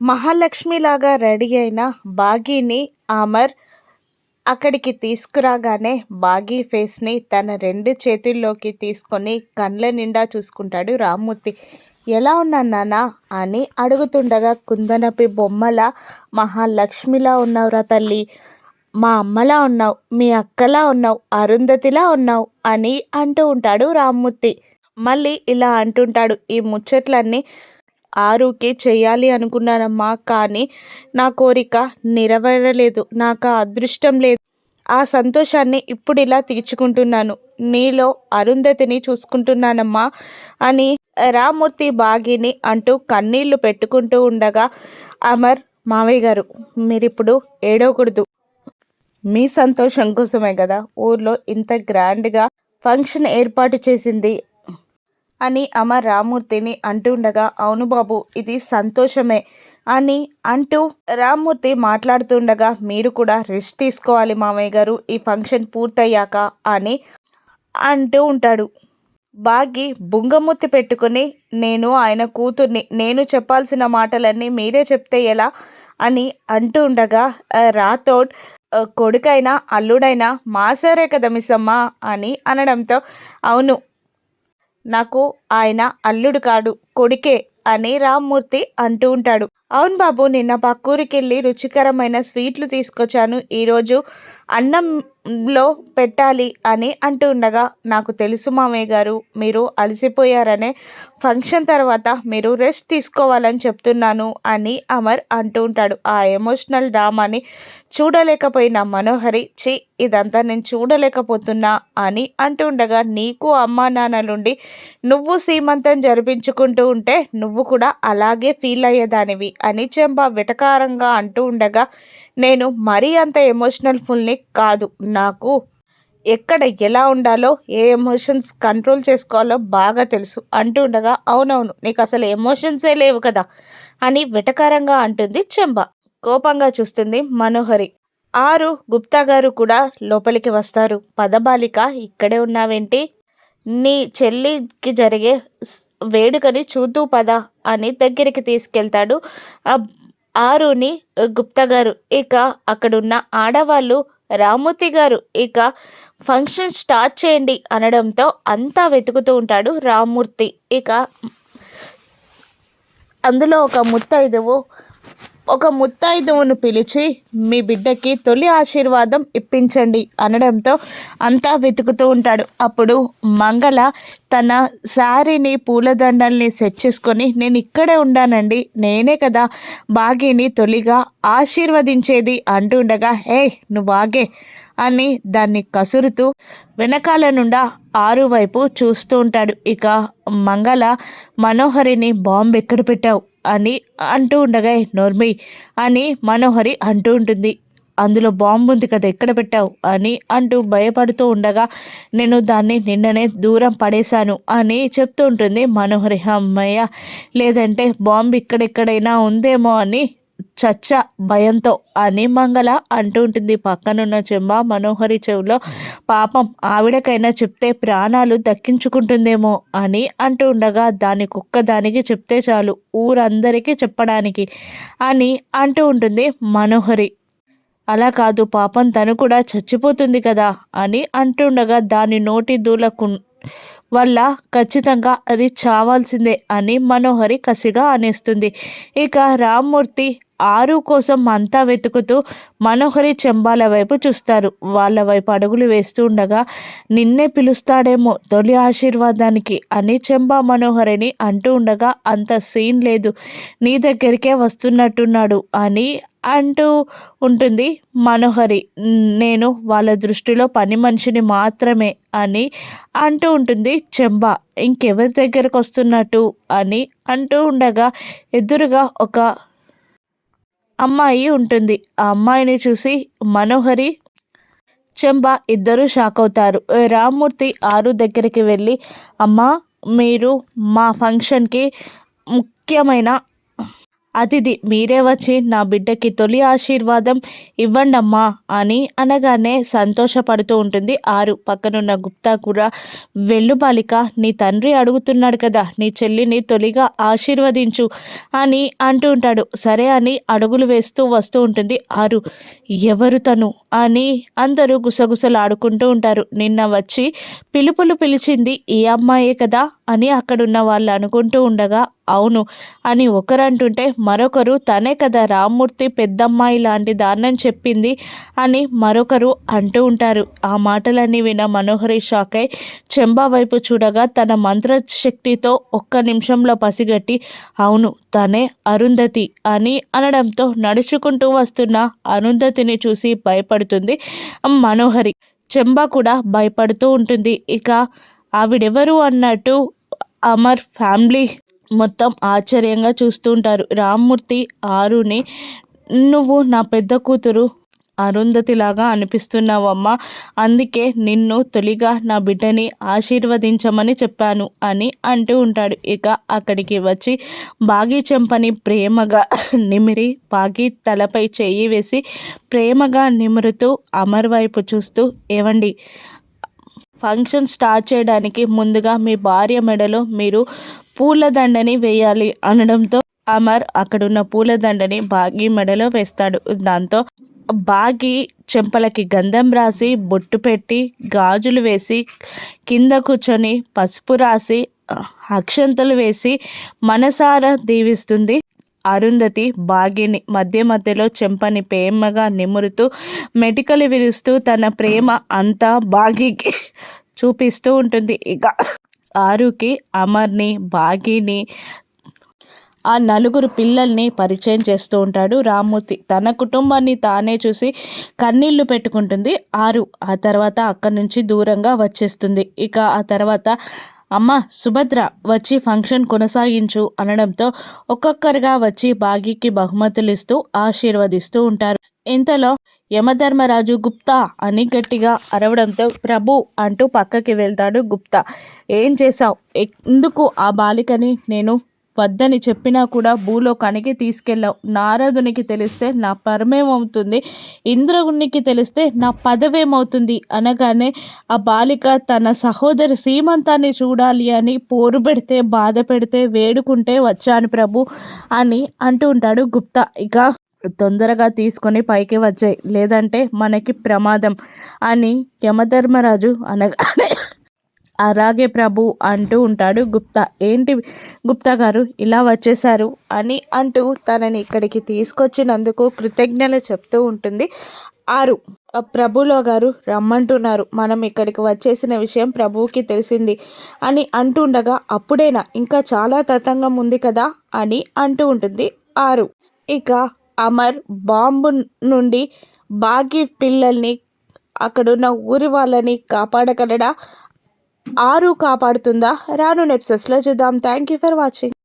మహాలక్ష్మిలాగా ready అయిన బాగీని అమర్ అక్కడికి తీసుకురాగానే బాగీ ఫేస్ని తన రెండు చేతుల్లోకి తీసుకొని కండ్ల నిండా చూసుకుంటాడు రామ్మూర్తి. ఎలా ఉన్నా నానా అని అడుగుతుండగా కుందనపి బొమ్మల మహాలక్ష్మిలా ఉన్నావురా తల్లి. మా అమ్మలా ఉన్నావు మీ అక్కలా ఉన్నావు అరుంధతిలా ఉన్నావు అని అంటూ ఉంటాడు రామ్మూర్తి. మళ్ళీ ఇలా అంటుంటాడు. ఈ ముచ్చట్లన్నీ ఆరుకే చేయాలి అనుకున్నానమ్మా కానీ నా కోరిక నెరవేరలేదు నాకు అదృష్టం లేదు. ఆ సంతోషాన్ని ఇప్పుడు ఇలా తీర్చుకుంటున్నాను. నీలో అరుంధతిని చూసుకుంటున్నానమ్మా అని రామూర్తి బాగిని అంటూ కన్నీళ్ళు పెట్టుకుంటూ ఉండగా అమర్ మావయ్య గారు మీరిప్పుడు ఏడవకూడదు. మీ సంతోషం కోసమే కదా ఊర్లో ఇంత గ్రాండ్గా ఫంక్షన్ ఏర్పాటు చేసింది అని అమ్మ రామూర్తిని అంటుండగా అవును బాబు ఇది సంతోషమే అని అంటూ రామ్మూర్తి మాట్లాడుతుండగా మీరు కూడా రెస్ట్ తీసుకోవాలి మామయ్య గారు ఈ ఫంక్షన్ పూర్తయ్యాక అని అంటూ ఉంటాడు. బాగి బుంగమూర్తి పెట్టుకుని నేను ఆయన కూతుర్ని నేను చెప్పాల్సిన మాటలన్నీ మీరే చెప్తే ఎలా అని అంటూ ఉండగా రాథోడ్ కొడుకైనా అల్లుడైనా మాసారే కదా మిస్సమ్మ అని అనడంతో అవును నాకు ఆయన అల్లుడు కాడు కొడుకే అని రామ్మూర్తి అంటూ ఉంటాడు. అవును బాబు నిన్న పక్కూరికి వెళ్ళి రుచికరమైన స్వీట్లు తీసుకొచ్చాను. ఈరోజు అన్నంలో పెట్టాలి అని అంటూ ఉండగా నాకు తెలుసు మామయ్య గారు మీరు అలసిపోయారనే ఫంక్షన్ తర్వాత మీరు రెస్ట్ తీసుకోవాలని చెప్తున్నాను అని అమర్ అంటూ ఉంటాడు. ఆ ఎమోషనల్ డ్రామాని చూడలేకపోయిన మనోహరి చి ఇదంతా నేను చూడలేకపోతున్నా అని అంటూ ఉండగా నీకు అమ్మా నాన్నలుండి నువ్వు సీమంతం జరిపించుకుంటూ ఉంటే నువ్వు కూడా అలాగే ఫీల్ అయ్యేదానివి. అని చెంబ విటకారంగా అంటూ ఉండగా నేను మరీ అంత ఎమోషనల్ ఫుల్ని కాదు. నాకు ఎక్కడ ఎలా ఉండాలో ఏ ఎమోషన్స్ కంట్రోల్ చేసుకోవాలో బాగా తెలుసు. అంటూ ఉండగా అవునవును నీకు అసలు ఎమోషన్సే లేవు కదా అని వెటకారంగా అంటుంది చెంబ. కోపంగా చూస్తుంది మనోహరి. ఆరు గుప్తా గారు కూడా లోపలికి వస్తారు. పదబాలిక ఇక్కడే ఉన్నావేంటి? నీ చెల్లికి జరిగే వేడుకని చూద్దు పద అని దగ్గరికి తీసుకెళ్తాడు. ఆరుని గుప్తా గారు. ఇక అక్కడున్న ఆడవాళ్ళు రామూర్తి గారు ఇక ఫంక్షన్ స్టార్ట్ చేయండి అనడంతో అంతా వెతుకుతూ ఉంటాడు రామూర్తి. ఇక అందులో ఒక ముత్తైదువు ఒక ముత్తైదువును పిలిచి మీ బిడ్డకి తొలి ఆశీర్వాదం ఇప్పించండి అనడంతో అంతా వెతుకుతూ ఉంటాడు. అప్పుడు మంగళ తన శారీని పూలదండల్ని సెట్ చేసుకొని నేను ఇక్కడే ఉండానండి నేనే కదా బాగీని తొలిగా ఆశీర్వదించేది అంటుండగా హే నువ్వు ఆగే అని దాన్ని కసురుతూ వెనకాల నుండా ఆరు వైపు చూస్తూ ఉంటాడు. ఇక మంగళ మనోహరిని బాంబు ఎక్కడ పెట్టావు? అని అంటూ ఉండగా నోర్మి అని మనోహరి అంటూ ఉంటుంది. అందులో బాంబు ఉంది కదా ఎక్కడ పెట్టావు? అని అంటూ భయపడుతూ ఉండగా నేను దాన్ని నిన్ననే దూరం పడేశాను అని చెప్తూ ఉంటుంది మనోహరి. అమ్మయ్య లేదంటే బాంబు ఇక్కడెక్కడైనా ఉందేమో అని చచ్చ భయంతో అని మంగళ అంటూ ఉంటుంది. పక్కనున్న చెంబ మనోహరి చెవిలో పాపం ఆవిడకైనా చెప్తే ప్రాణాలు దక్కించుకుంటుందేమో అని అంటూ ఉండగా దాని కుక్క దానికి చెప్తే చాలు ఊరందరికీ చెప్పడానికి అని అంటూ ఉంటుంది మనోహరి. అలా కాదు పాపం తను కూడా చచ్చిపోతుంది కదా అని అంటుండగా దాని నోటి దూలకు వల్ల ఖచ్చితంగా అది చావాల్సిందే అని మనోహరి కసిగా అనేస్తుంది. ఇక రామ్మూర్తి ఆరు కోసం అంతా వెతుకుతూ మనోహరి చెంబాల వైపు చూస్తారు. వాళ్ళ వైపు అడుగులు వేస్తూ ఉండగా నిన్నే పిలుస్తాడేమో తొలి ఆశీర్వాదానికి అని చెంబా మనోహరిని అంటూ ఉండగా అంత సీన్ లేదు. నీ దగ్గరికే వస్తున్నట్టున్నాడు అని అంటూ ఉంటుంది మనోహరి. నేను వాళ్ళ దృష్టిలో పని మనిషిని మాత్రమే అని అంటూ ఉంటుంది చెంబా. ఇంకెవరి దగ్గరకు వస్తున్నట్టు అని అంటూ ఉండగా ఎదురుగా ఒక అమ్మాయి ఉంటుంది. ఆ అమ్మాయిని చూసి మనోహరి చెంబ ఇద్దరు షాక్ అవుతారు. రామ్మూర్తి ఆరు దగ్గరికి వెళ్ళి అమ్మ మీరు మా ఫంక్షన్కి ముఖ్యమైన అతిథి మీరే వచ్చి నా బిడ్డకి తొలి ఆశీర్వాదం ఇవ్వండమ్మా అని అనగానే సంతోషపడుతూ ఉంటుంది ఆరు. పక్కనున్న గుప్తా కూడా వెళ్ళు బాలిక నీ తండ్రి అడుగుతున్నాడు కదా నీ చెల్లిని తొలిగా ఆశీర్వదించు అని అంటూ ఉంటాడు. సరే అని అడుగులు వేస్తూ వస్తూ ఉంటుంది ఆరు. ఎవరు తను? అని అందరూ గుసగుసలు ఆడుకుంటూ ఉంటారు. నిన్న వచ్చి పిలుపులు పిలిచింది ఈ అమ్మాయే కదా అని అక్కడున్న వాళ్ళు అనుకుంటూ ఉండగా అవును అని ఒకరంటుంటే మరొకరు తనే కదా రామ్మూర్తి పెద్దమ్మాయి లాంటి దాన్నని చెప్పింది అని మరొకరు అంటూ ఉంటారు. ఆ మాటలన్నీ విన మనోహరి షాక్ అయి చెంబా వైపు చూడగా తన మంత్రశక్తితో ఒక్క నిమిషంలో పసిగట్టి అవును తనే అరుంధతి అని అనడంతో నడుచుకుంటూ వస్తున్న అరుంధతిని చూసి భయపడుతుంది మనోహరి. చెంబా కూడా భయపడుతూ ఉంటుంది. ఇక ఆవిడెవరు అన్నట్టు అమర్ ఫ్యామిలీ మొత్తం ఆశ్చర్యంగా చూస్తుంటారు రామ్మూర్తి ఆరుని నువ్వు నా పెద్ద కూతురు అరుంధతిలాగా అనిపిస్తున్నావమ్మా. అందుకే నిన్ను తొలిగా నా బిడ్డని ఆశీర్వదించమని చెప్పాను అని అంటూ ఉంటాడు. ఇక అక్కడికి వచ్చి బాగి చెంపని ప్రేమగా నిమిరి బాగి తలపై చేయి వేసి ప్రేమగా నిమురుతూ అమర్ వైపు చూస్తూ ఏవండి ఫంక్షన్ స్టార్ట్ చేయడానికి ముందుగా మీ భార్య మెడలో మీరు పూలదండని వేయాలి అనడంతో అమర్ అక్కడున్న పూలదండని బాగి మెడలో వేస్తాడు. దాంతో బాగి చెంపలకి గంధం రాసి బొట్టు పెట్టి గాజులు వేసి కింద కూర్చొని పసుపు రాసి అక్షంతలు వేసి మనసారా దీవిస్తుంది. అరుంధతి బాగిని మధ్య మధ్యలో చెంపని ప్రేమగా నిమురుతూ మెటికలు విరుస్తూ తన ప్రేమ అంతా బాగికి చూపిస్తూ ఉంటుంది. ఇక ఆరుకి అమర్ని బాగిని ఆ నలుగురు పిల్లల్ని పరిచయం చేస్తూ ఉంటాడు రామ్మూర్తి తన కుటుంబాన్ని తానే చూసి కన్నీళ్ళు పెట్టుకుంటుంది ఆరు. ఆ తర్వాత అక్కడి నుంచి దూరంగా వచ్చేస్తుంది. ఇక ఆ తర్వాత అమ్మ సుభద్ర వచ్చి ఫంక్షన్ కొనసాగించు అనడంతో ఒక్కొక్కరుగా వచ్చి బాగీకి బహుమతులు ఇస్తూ ఆశీర్వదిస్తూ ఉంటారు. ఇంతలో యమధర్మరాజు గుప్తా అని గట్టిగా అరవడంతో ప్రభు అంటూ పక్కకి వెళ్తాడు గుప్తా. ఏం చేశావు? ఎందుకు ఆ బాలికని నేను వద్దని చెప్పినా కూడా భూలోకానికి తీసుకెళ్ళావు నారదునికి తెలిస్తే నా పరమేమవుతుంది? ఇంద్రగునికి తెలిస్తే నా పదవేమవుతుంది? అనగానే ఆ బాలిక తన సహోదరి సీమంతాన్ని చూడాలి అని పోరు పెడితే బాధ పెడితే వేడుకుంటే వచ్చాను ప్రభు అని అంటూ ఉంటాడు గుప్తా. ఇక తొందరగా తీసుకొని పైకి వచ్చాయి. లేదంటే మనకి ప్రమాదం అని యమధర్మరాజు అనగానే అలాగే ప్రభు అంటూ ఉంటాడు గుప్తా ఏంటి గుప్తా గారు ఇలా వచ్చేసారు అని అంటూ తనని ఇక్కడికి తీసుకొచ్చినందుకు కృతజ్ఞతలు చెప్తూ ఉంటుంది. ఆరు ప్రభులో గారు రమ్మంటున్నారు. మనం ఇక్కడికి వచ్చేసిన విషయం ప్రభువుకి తెలిసింది అని అంటుండగా అప్పుడేనా? ఇంకా చాలా తతంగం ఉంది కదా? అని అంటూ ఉంటుంది. ఆరు ఇక అమర్ బాంబు నుండి బాగి పిల్లల్ని అక్కడున్న ఊరి వాళ్ళని కాపాడగలడా? ఆరు కాపాడుతుందా? రాను నెప్సెస్లో చూద్దాం. Thank you for watching